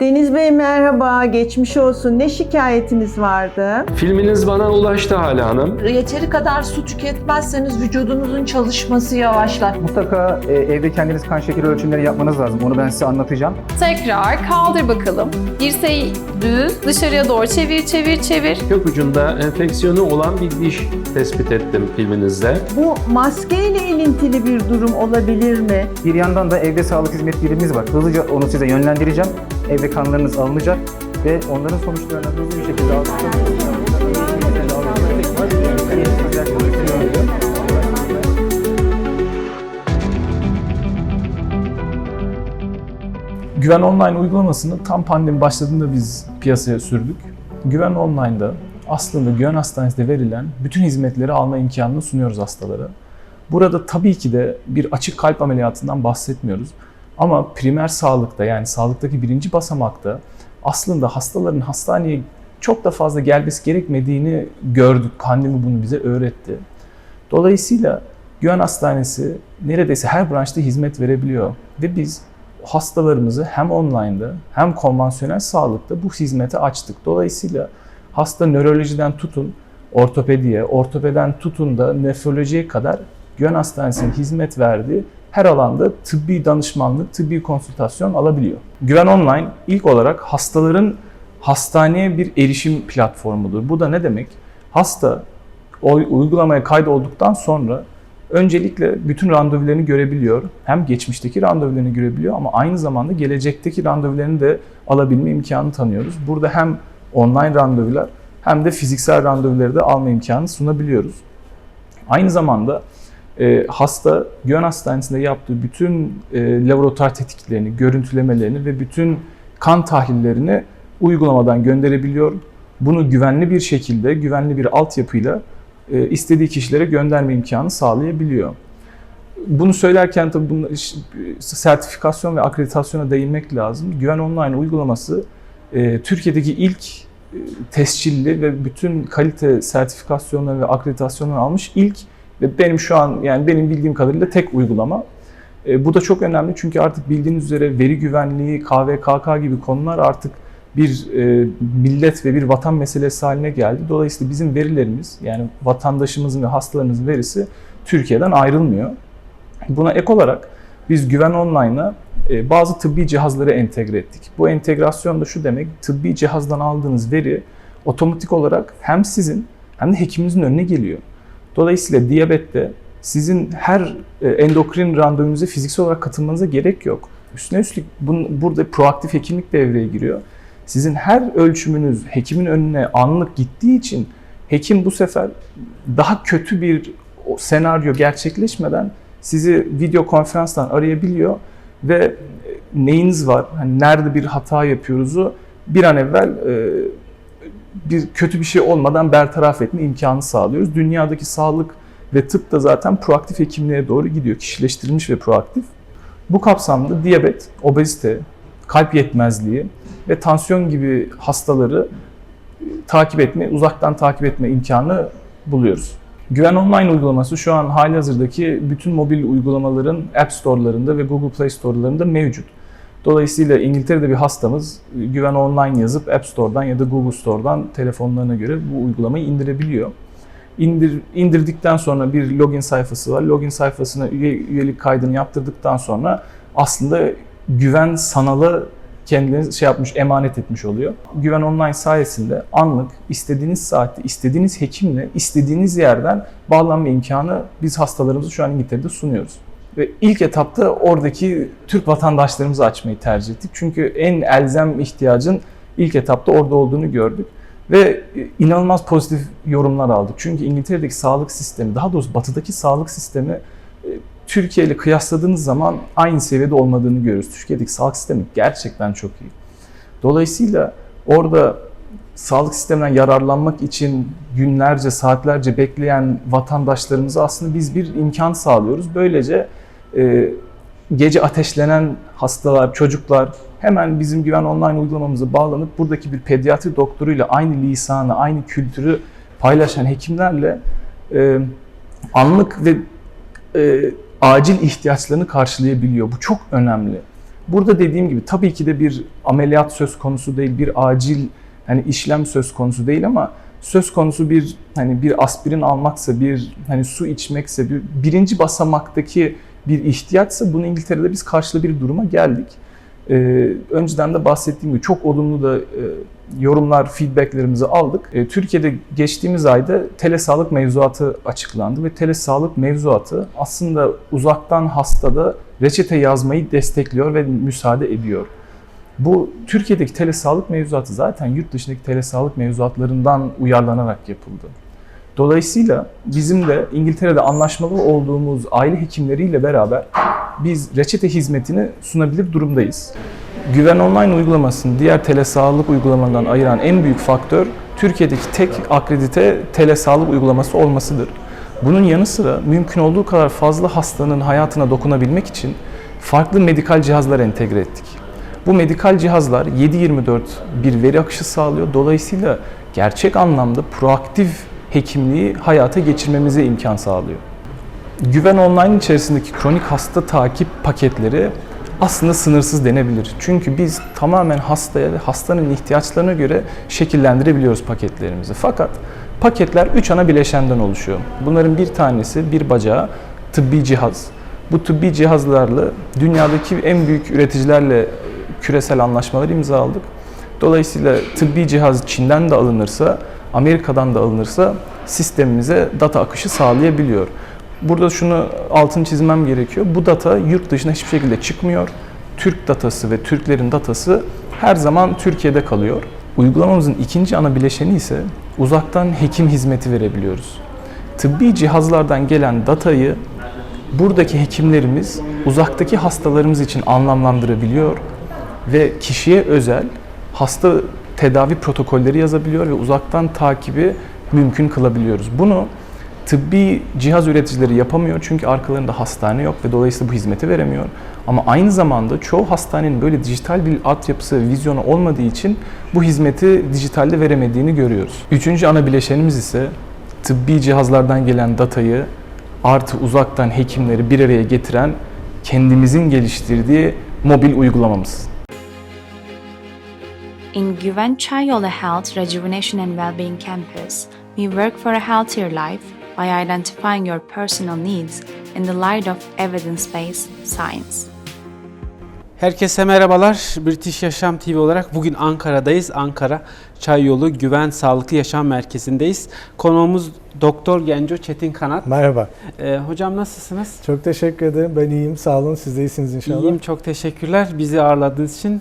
Deniz Bey merhaba, geçmiş olsun. Ne şikayetiniz vardı? Filminiz bana ulaştı Hala Hanım. Yeteri kadar su tüketmezseniz vücudunuzun çalışması yavaşlar. Mutlaka e, evde kendiniz kan şekeri ölçümleri yapmanız lazım. Onu ben size anlatacağım. Tekrar kaldır bakalım. Dirseği düz, dışarıya doğru çevir, çevir, çevir. Kök ucunda enfeksiyonu olan bir diş tespit ettim filminizde. Bu maskeyle ilintili bir durum olabilir mi? Bir yandan da evde sağlık hizmet birimimiz var. Hızlıca onu size yönlendireceğim. Evde kanlarınız alınacak ve onların sonuçlarını hızlı bir şekilde aldıktan Güven Online uygulamasını tam pandemi başladığında biz piyasaya sürdük. Güven Online'da aslında Güven Hastanesi'nde verilen bütün hizmetleri alma imkanını sunuyoruz hastalara. Burada tabii ki de bir açık kalp ameliyatından bahsetmiyoruz. Ama primer sağlıkta yani sağlıktaki birinci basamakta aslında hastaların hastaneye çok da fazla gelmesi gerekmediğini gördük. Pandemi bunu bize öğretti. Dolayısıyla Güven Hastanesi neredeyse her branşta hizmet verebiliyor. Ve biz hastalarımızı hem online'da hem konvansiyonel sağlıkta bu hizmeti açtık. Dolayısıyla hasta nörolojiden tutun ortopediye, ortopeden tutun da nefrolojiye kadar Güven Hastanesi'nin hizmet verdiği her alanda tıbbi danışmanlık, tıbbi konsültasyon alabiliyor. Güven Online ilk olarak hastaların hastaneye bir erişim platformudur. Bu da ne demek? Hasta o uygulamaya kaydolduktan sonra öncelikle bütün randevularını görebiliyor. Hem geçmişteki randevularını görebiliyor ama aynı zamanda gelecekteki randevularını da alabilme imkanı tanıyoruz. Burada hem online randevular hem de fiziksel randevuları da alma imkanı sunabiliyoruz. Aynı zamanda e, hasta Güven Hastanesi'nde yaptığı bütün e, laboratuvar tetkiklerini, görüntülemelerini ve bütün kan tahlillerini uygulamadan gönderebiliyor. Bunu güvenli bir şekilde, güvenli bir altyapıyla e, istediği kişilere gönderme imkanı sağlayabiliyor. Bunu söylerken tabii bunun sertifikasyon ve akreditasyona değinmek lazım. Güven Online uygulaması e, Türkiye'deki ilk e, tescilli ve bütün kalite sertifikasyonları ve akreditasyonları almış ilk ve benim şu an yani benim bildiğim kadarıyla tek uygulama. E, bu da çok önemli çünkü artık bildiğiniz üzere veri güvenliği, KVKK gibi konular artık bir e, millet ve bir vatan meselesi haline geldi. Dolayısıyla bizim verilerimiz yani vatandaşımızın ve hastalarımızın verisi Türkiye'den ayrılmıyor. Buna ek olarak biz Güven Online'a e, bazı tıbbi cihazları entegre ettik. Bu entegrasyon da şu demek, tıbbi cihazdan aldığınız veri otomatik olarak hem sizin hem de hekiminizin önüne geliyor. Dolayısıyla diyabette sizin her e, endokrin randevunuza fiziksel olarak katılmanıza gerek yok. Üstüne üstlük bun, burada proaktif hekimlik devreye giriyor. Sizin her ölçümünüz hekimin önüne anlık gittiği için hekim bu sefer daha kötü bir senaryo gerçekleşmeden sizi video konferanstan arayabiliyor ve e, neyiniz var, hani nerede bir hata yapıyoruzu bir an evvel e, bir kötü bir şey olmadan bertaraf etme imkanı sağlıyoruz. Dünyadaki sağlık ve tıp da zaten proaktif hekimliğe doğru gidiyor. Kişileştirilmiş ve proaktif. Bu kapsamda diyabet, obezite, kalp yetmezliği ve tansiyon gibi hastaları takip etme, uzaktan takip etme imkanı buluyoruz. Güven Online uygulaması şu an halihazırdaki bütün mobil uygulamaların App Store'larında ve Google Play Store'larında mevcut. Dolayısıyla İngiltere'de bir hastamız e, Güven Online yazıp App Store'dan ya da Google Store'dan telefonlarına göre bu uygulamayı indirebiliyor. İndir, indirdikten sonra bir login sayfası var. Login sayfasına üye, üyelik kaydını yaptırdıktan sonra aslında güven sanalı kendini şey yapmış, emanet etmiş oluyor. Güven Online sayesinde anlık istediğiniz saatte, istediğiniz hekimle, istediğiniz yerden bağlanma imkanı biz hastalarımızı şu an İngiltere'de sunuyoruz. Ve ilk etapta oradaki Türk vatandaşlarımızı açmayı tercih ettik. Çünkü en elzem ihtiyacın ilk etapta orada olduğunu gördük. Ve inanılmaz pozitif yorumlar aldık. Çünkü İngiltere'deki sağlık sistemi, daha doğrusu batıdaki sağlık sistemi e, Türkiye ile kıyasladığınız zaman aynı seviyede olmadığını görüyoruz. Türkiye'deki sağlık sistemi gerçekten çok iyi. Dolayısıyla orada sağlık sisteminden yararlanmak için günlerce, saatlerce bekleyen vatandaşlarımıza aslında biz bir imkan sağlıyoruz. Böylece e, gece ateşlenen hastalar, çocuklar hemen bizim Güven Online uygulamamıza bağlanıp buradaki bir pediatri doktoruyla aynı lisanı, aynı kültürü paylaşan hekimlerle e, anlık ve e, acil ihtiyaçlarını karşılayabiliyor. Bu çok önemli. Burada dediğim gibi tabii ki de bir ameliyat söz konusu değil, bir acil hani işlem söz konusu değil ama söz konusu bir hani bir aspirin almaksa, bir hani su içmekse, bir birinci basamaktaki bir ihtiyaçsa bunu İngiltere'de biz karşılı bir duruma geldik. Ee, önceden de bahsettiğim gibi çok olumlu da e, yorumlar, feedbacklerimizi aldık. E, Türkiye'de geçtiğimiz ayda telesağlık mevzuatı açıklandı ve telesağlık mevzuatı aslında uzaktan hastada reçete yazmayı destekliyor ve müsaade ediyor. Bu Türkiye'deki telesağlık mevzuatı zaten yurt dışındaki telesağlık mevzuatlarından uyarlanarak yapıldı. Dolayısıyla bizim de İngiltere'de anlaşmalı olduğumuz aile hekimleriyle beraber biz reçete hizmetini sunabilir durumdayız. Güven Online uygulamasını diğer telesağlık uygulamalarından ayıran en büyük faktör Türkiye'deki tek akredite telesağlık uygulaması olmasıdır. Bunun yanı sıra mümkün olduğu kadar fazla hastanın hayatına dokunabilmek için farklı medikal cihazlar entegre ettik. Bu medikal cihazlar 7-24 bir veri akışı sağlıyor. Dolayısıyla gerçek anlamda proaktif hekimliği hayata geçirmemize imkan sağlıyor. Güven Online içerisindeki kronik hasta takip paketleri aslında sınırsız denebilir. Çünkü biz tamamen hastaya ve hastanın ihtiyaçlarına göre şekillendirebiliyoruz paketlerimizi. Fakat paketler 3 ana bileşenden oluşuyor. Bunların bir tanesi bir bacağı tıbbi cihaz. Bu tıbbi cihazlarla dünyadaki en büyük üreticilerle küresel anlaşmalar imzaladık. Dolayısıyla tıbbi cihaz Çin'den de alınırsa, Amerika'dan da alınırsa sistemimize data akışı sağlayabiliyor. Burada şunu altını çizmem gerekiyor. Bu data yurt dışına hiçbir şekilde çıkmıyor. Türk datası ve Türklerin datası her zaman Türkiye'de kalıyor. Uygulamamızın ikinci ana bileşeni ise uzaktan hekim hizmeti verebiliyoruz. Tıbbi cihazlardan gelen datayı buradaki hekimlerimiz uzaktaki hastalarımız için anlamlandırabiliyor ve kişiye özel hasta tedavi protokolleri yazabiliyor ve uzaktan takibi mümkün kılabiliyoruz. Bunu tıbbi cihaz üreticileri yapamıyor çünkü arkalarında hastane yok ve dolayısıyla bu hizmeti veremiyor. Ama aynı zamanda çoğu hastanenin böyle dijital bir altyapısı, vizyonu olmadığı için bu hizmeti dijitalde veremediğini görüyoruz. Üçüncü ana bileşenimiz ise tıbbi cihazlardan gelen datayı artı uzaktan hekimleri bir araya getiren kendimizin geliştirdiği mobil uygulamamız. In Güven Chayolu Health Rejuvenation and Wellbeing Campus, we work for a healthier life by identifying your personal needs in the light of evidence-based science. Herkese merhabalar. British Yaşam TV olarak bugün Ankara'dayız. Ankara Çayyolu Güven Sağlıklı Yaşam Merkezi'ndeyiz. Konuğumuz Doktor Genco Çetin Kanat. Merhaba. Ee, hocam nasılsınız? Çok teşekkür ederim. Ben iyiyim. Sağ olun. Siz de iyisiniz inşallah. İyiyim, çok teşekkürler bizi ağırladığınız için.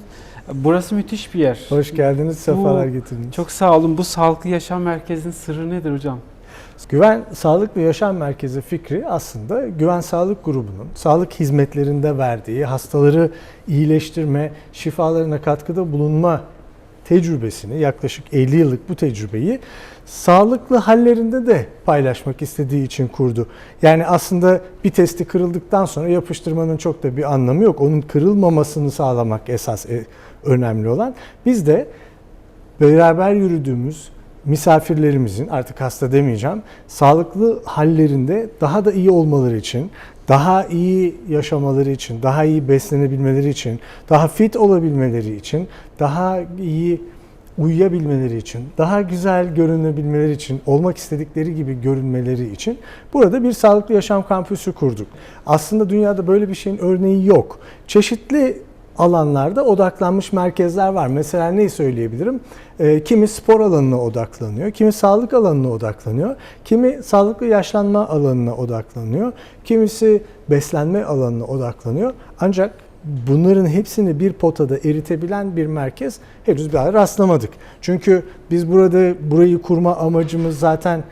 Burası müthiş bir yer. Hoş geldiniz. Sefalar getirdiniz. Çok sağ olun. Bu Sağlıklı Yaşam Merkezi'nin sırrı nedir hocam? Güven Sağlık ve Yaşam Merkezi fikri aslında Güven Sağlık Grubu'nun sağlık hizmetlerinde verdiği hastaları iyileştirme, şifalarına katkıda bulunma tecrübesini, yaklaşık 50 yıllık bu tecrübeyi sağlıklı hallerinde de paylaşmak istediği için kurdu. Yani aslında bir testi kırıldıktan sonra yapıştırmanın çok da bir anlamı yok. Onun kırılmamasını sağlamak esas e, önemli olan. Biz de beraber yürüdüğümüz misafirlerimizin artık hasta demeyeceğim sağlıklı hallerinde daha da iyi olmaları için daha iyi yaşamaları için, daha iyi beslenebilmeleri için, daha fit olabilmeleri için, daha iyi uyuyabilmeleri için, daha güzel görünebilmeleri için, olmak istedikleri gibi görünmeleri için burada bir sağlıklı yaşam kampüsü kurduk. Aslında dünyada böyle bir şeyin örneği yok. Çeşitli alanlarda odaklanmış merkezler var. Mesela neyi söyleyebilirim? Ee, kimi spor alanına odaklanıyor, kimi sağlık alanına odaklanıyor, kimi sağlıklı yaşlanma alanına odaklanıyor, kimisi beslenme alanına odaklanıyor. Ancak bunların hepsini bir potada eritebilen bir merkez henüz daha rastlamadık. Çünkü biz burada burayı kurma amacımız zaten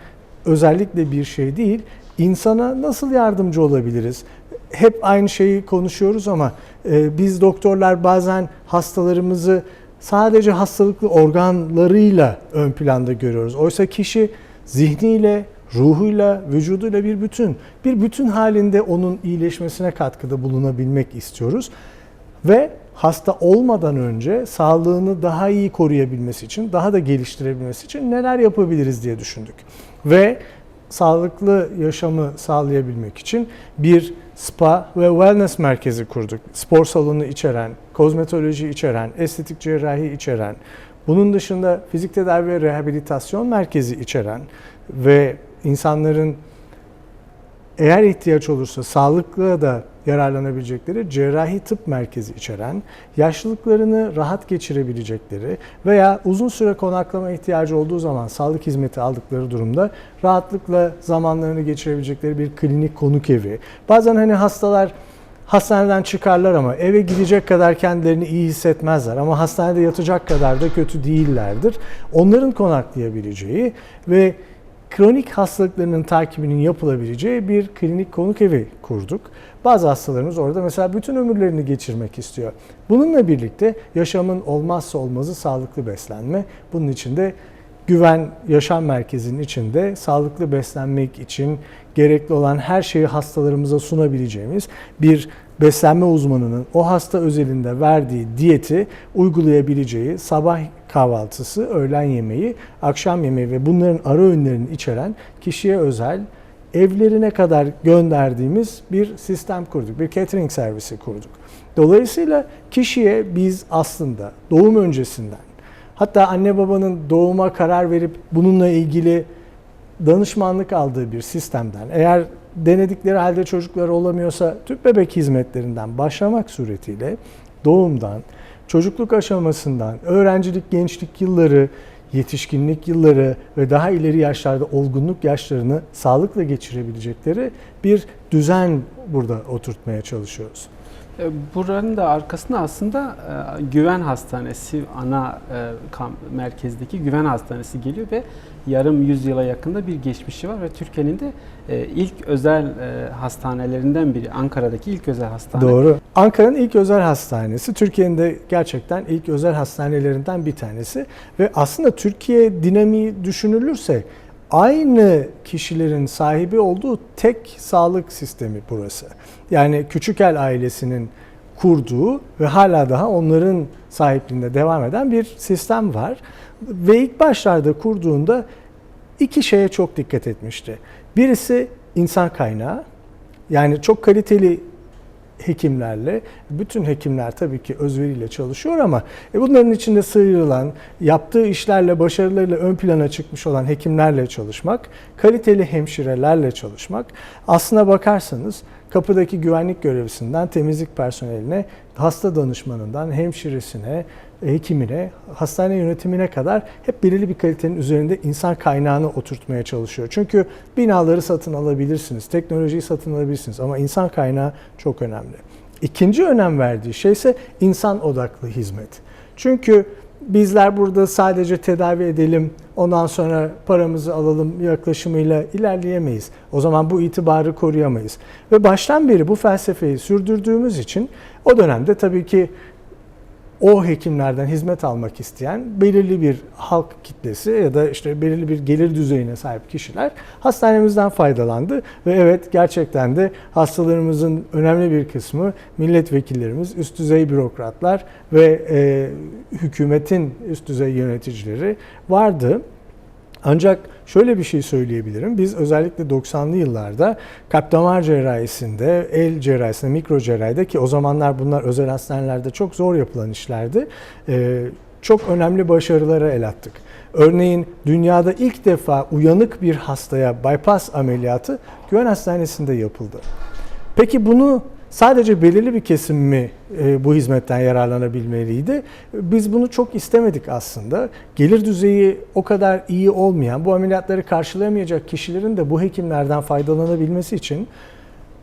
özellikle bir şey değil. İnsana nasıl yardımcı olabiliriz? Hep aynı şeyi konuşuyoruz ama e, biz doktorlar bazen hastalarımızı sadece hastalıklı organlarıyla ön planda görüyoruz. Oysa kişi zihniyle, ruhuyla, vücuduyla bir bütün. Bir bütün halinde onun iyileşmesine katkıda bulunabilmek istiyoruz. Ve hasta olmadan önce sağlığını daha iyi koruyabilmesi için, daha da geliştirebilmesi için neler yapabiliriz diye düşündük. Ve sağlıklı yaşamı sağlayabilmek için bir spa ve wellness merkezi kurduk. Spor salonu içeren, kozmetoloji içeren, estetik cerrahi içeren, bunun dışında fizik tedavi ve rehabilitasyon merkezi içeren ve insanların eğer ihtiyaç olursa sağlıkla da yararlanabilecekleri cerrahi tıp merkezi içeren, yaşlılıklarını rahat geçirebilecekleri veya uzun süre konaklama ihtiyacı olduğu zaman sağlık hizmeti aldıkları durumda rahatlıkla zamanlarını geçirebilecekleri bir klinik konuk evi. Bazen hani hastalar hastaneden çıkarlar ama eve gidecek kadar kendilerini iyi hissetmezler ama hastanede yatacak kadar da kötü değillerdir. Onların konaklayabileceği ve kronik hastalıklarının takibinin yapılabileceği bir klinik konuk evi kurduk. Bazı hastalarımız orada mesela bütün ömürlerini geçirmek istiyor. Bununla birlikte yaşamın olmazsa olmazı sağlıklı beslenme. Bunun için de Güven Yaşam Merkezi'nin içinde sağlıklı beslenmek için gerekli olan her şeyi hastalarımıza sunabileceğimiz bir beslenme uzmanının o hasta özelinde verdiği diyeti uygulayabileceği sabah kahvaltısı, öğlen yemeği, akşam yemeği ve bunların ara öğünlerini içeren kişiye özel evlerine kadar gönderdiğimiz bir sistem kurduk. Bir catering servisi kurduk. Dolayısıyla kişiye biz aslında doğum öncesinden hatta anne babanın doğuma karar verip bununla ilgili danışmanlık aldığı bir sistemden eğer denedikleri halde çocukları olamıyorsa tüp bebek hizmetlerinden başlamak suretiyle doğumdan, çocukluk aşamasından, öğrencilik, gençlik yılları, yetişkinlik yılları ve daha ileri yaşlarda olgunluk yaşlarını sağlıkla geçirebilecekleri bir düzen burada oturtmaya çalışıyoruz. E, Buranın da arkasında aslında e, Güven Hastanesi ana e, merkezdeki Güven Hastanesi geliyor ve yarım yüzyıla yakında bir geçmişi var ve Türkiye'nin de ilk özel hastanelerinden biri. Ankara'daki ilk özel hastane. Doğru. Ankara'nın ilk özel hastanesi, Türkiye'nin de gerçekten ilk özel hastanelerinden bir tanesi ve aslında Türkiye dinamiği düşünülürse aynı kişilerin sahibi olduğu tek sağlık sistemi burası. Yani Küçükel ailesinin kurduğu ve hala daha onların sahipliğinde devam eden bir sistem var. Ve ilk başlarda kurduğunda iki şeye çok dikkat etmişti. Birisi insan kaynağı. Yani çok kaliteli hekimlerle, bütün hekimler tabii ki özveriyle çalışıyor ama e, bunların içinde sıyrılan, yaptığı işlerle, başarılarıyla ön plana çıkmış olan hekimlerle çalışmak, kaliteli hemşirelerle çalışmak. Aslına bakarsanız kapıdaki güvenlik görevlisinden temizlik personeline, hasta danışmanından hemşiresine, hekimine, hastane yönetimine kadar hep belirli bir kalitenin üzerinde insan kaynağını oturtmaya çalışıyor. Çünkü binaları satın alabilirsiniz, teknolojiyi satın alabilirsiniz ama insan kaynağı çok önemli. İkinci önem verdiği şey ise insan odaklı hizmet. Çünkü bizler burada sadece tedavi edelim, ondan sonra paramızı alalım yaklaşımıyla ilerleyemeyiz. O zaman bu itibarı koruyamayız. Ve baştan beri bu felsefeyi sürdürdüğümüz için o dönemde tabii ki o hekimlerden hizmet almak isteyen belirli bir halk kitlesi ya da işte belirli bir gelir düzeyine sahip kişiler hastanemizden faydalandı ve evet gerçekten de hastalarımızın önemli bir kısmı milletvekillerimiz, üst düzey bürokratlar ve e, hükümetin üst düzey yöneticileri vardı. Ancak şöyle bir şey söyleyebilirim. Biz özellikle 90'lı yıllarda kalp damar cerrahisinde, el cerrahisinde, mikro cerrahide ki o zamanlar bunlar özel hastanelerde çok zor yapılan işlerdi. Ee, çok önemli başarılara el attık. Örneğin dünyada ilk defa uyanık bir hastaya bypass ameliyatı Güven Hastanesi'nde yapıldı. Peki bunu sadece belirli bir kesim mi e, bu hizmetten yararlanabilmeliydi? Biz bunu çok istemedik aslında. Gelir düzeyi o kadar iyi olmayan, bu ameliyatları karşılayamayacak kişilerin de bu hekimlerden faydalanabilmesi için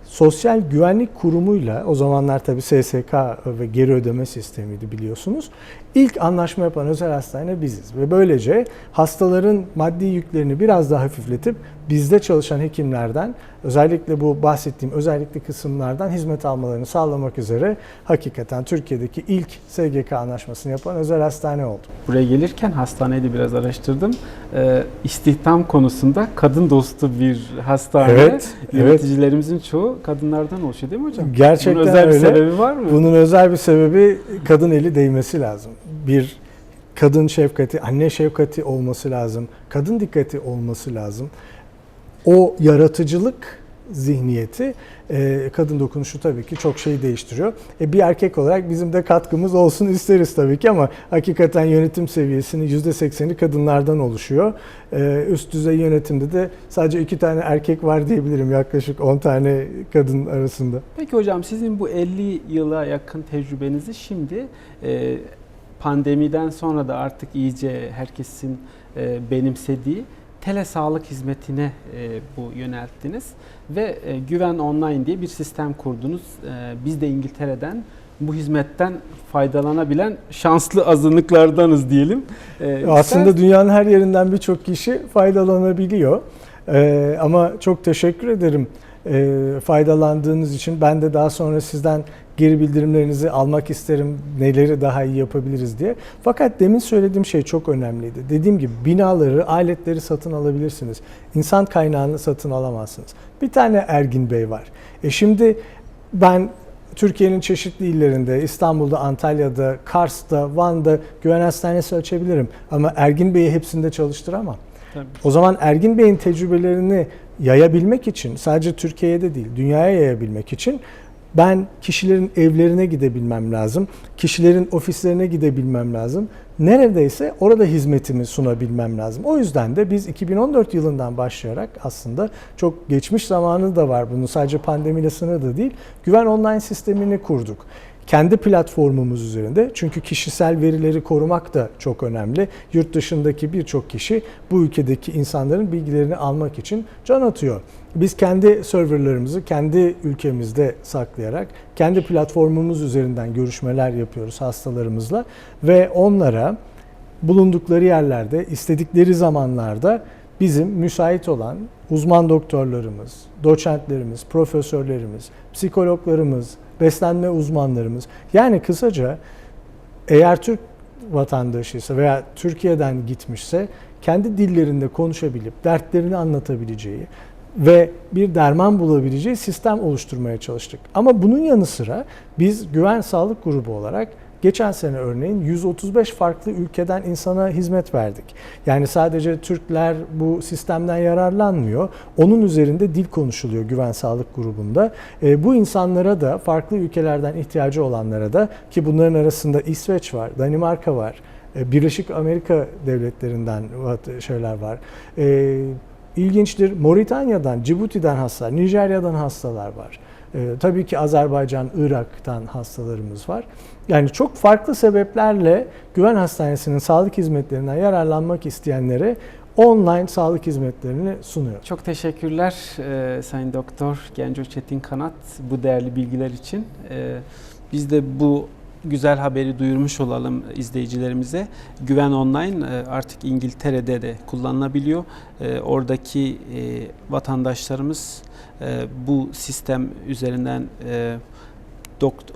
Sosyal Güvenlik Kurumu'yla o zamanlar tabii SSK ve geri ödeme sistemiydi biliyorsunuz. İlk anlaşma yapan özel hastane biziz ve böylece hastaların maddi yüklerini biraz daha hafifletip bizde çalışan hekimlerden özellikle bu bahsettiğim özellikle kısımlardan hizmet almalarını sağlamak üzere hakikaten Türkiye'deki ilk SGK anlaşmasını yapan özel hastane oldu. Buraya gelirken hastaneyi de biraz araştırdım. Ee, istihdam konusunda kadın dostu bir hastane. Evet, evet. Yöneticilerimizin çoğu kadınlardan oluşuyor değil mi hocam? Gerçekten Bunun özel öyle. bir sebebi var mı? Bunun özel bir sebebi kadın eli değmesi lazım. Bir kadın şefkati, anne şefkati olması lazım. Kadın dikkati olması lazım. O yaratıcılık zihniyeti, e, kadın dokunuşu tabii ki çok şey değiştiriyor. E, bir erkek olarak bizim de katkımız olsun isteriz tabii ki ama hakikaten yönetim seviyesinin %80'i kadınlardan oluşuyor. E, üst düzey yönetimde de sadece iki tane erkek var diyebilirim yaklaşık 10 tane kadın arasında. Peki hocam sizin bu 50 yıla yakın tecrübenizi şimdi e, pandemiden sonra da artık iyice herkesin e, benimsediği telesağlık hizmetine e, bu yönelttiniz ve e, Güven Online diye bir sistem kurdunuz. E, biz de İngiltere'den bu hizmetten faydalanabilen şanslı azınlıklardanız diyelim. E, Aslında ister- dünyanın her yerinden birçok kişi faydalanabiliyor. Ee, ama çok teşekkür ederim ee, faydalandığınız için. Ben de daha sonra sizden geri bildirimlerinizi almak isterim. Neleri daha iyi yapabiliriz diye. Fakat demin söylediğim şey çok önemliydi. Dediğim gibi binaları, aletleri satın alabilirsiniz. İnsan kaynağını satın alamazsınız. Bir tane Ergin Bey var. E şimdi ben Türkiye'nin çeşitli illerinde, İstanbul'da, Antalya'da, Kars'ta, Van'da güven hastanesi açabilirim. Ama Ergin Bey'i hepsinde çalıştıramam. Tabii. O zaman Ergin Bey'in tecrübelerini yayabilmek için, sadece Türkiye'de değil, dünyaya yayabilmek için ben kişilerin evlerine gidebilmem lazım. Kişilerin ofislerine gidebilmem lazım. Neredeyse orada hizmetimi sunabilmem lazım. O yüzden de biz 2014 yılından başlayarak aslında çok geçmiş zamanı da var bunun sadece pandemiyle sınırlı değil. Güven online sistemini kurduk kendi platformumuz üzerinde. Çünkü kişisel verileri korumak da çok önemli. Yurt dışındaki birçok kişi bu ülkedeki insanların bilgilerini almak için can atıyor. Biz kendi serverlarımızı kendi ülkemizde saklayarak kendi platformumuz üzerinden görüşmeler yapıyoruz hastalarımızla ve onlara bulundukları yerlerde istedikleri zamanlarda bizim müsait olan uzman doktorlarımız, doçentlerimiz, profesörlerimiz, psikologlarımız, beslenme uzmanlarımız yani kısaca eğer Türk vatandaşıysa veya Türkiye'den gitmişse kendi dillerinde konuşabilip dertlerini anlatabileceği ve bir derman bulabileceği sistem oluşturmaya çalıştık. Ama bunun yanı sıra biz Güven Sağlık Grubu olarak geçen sene örneğin 135 farklı ülkeden insana hizmet verdik. Yani sadece Türkler bu sistemden yararlanmıyor. Onun üzerinde dil konuşuluyor Güven Sağlık Grubu'nda. E, bu insanlara da farklı ülkelerden ihtiyacı olanlara da ki bunların arasında İsveç var, Danimarka var, e, Birleşik Amerika devletlerinden şeyler var. E, İlginçtir. Moritanya'dan, Cibuti'den hastalar, Nijerya'dan hastalar var. Ee, tabii ki Azerbaycan, Irak'tan hastalarımız var. Yani çok farklı sebeplerle Güven Hastanesi'nin sağlık hizmetlerinden yararlanmak isteyenlere online sağlık hizmetlerini sunuyor. Çok teşekkürler e, Sayın Doktor Genco Çetin Kanat bu değerli bilgiler için. E, biz de bu güzel haberi duyurmuş olalım izleyicilerimize. Güven Online e, artık İngiltere'de de kullanılabiliyor. E, oradaki e, vatandaşlarımız bu sistem üzerinden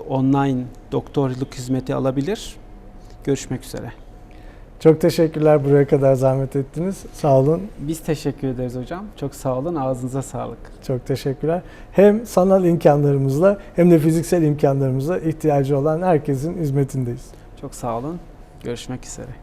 online doktorluk hizmeti alabilir. Görüşmek üzere. Çok teşekkürler buraya kadar zahmet ettiniz. Sağ olun. Biz teşekkür ederiz hocam. Çok sağ olun. Ağzınıza sağlık. Çok teşekkürler. Hem sanal imkanlarımızla hem de fiziksel imkanlarımızla ihtiyacı olan herkesin hizmetindeyiz. Çok sağ olun. Görüşmek üzere.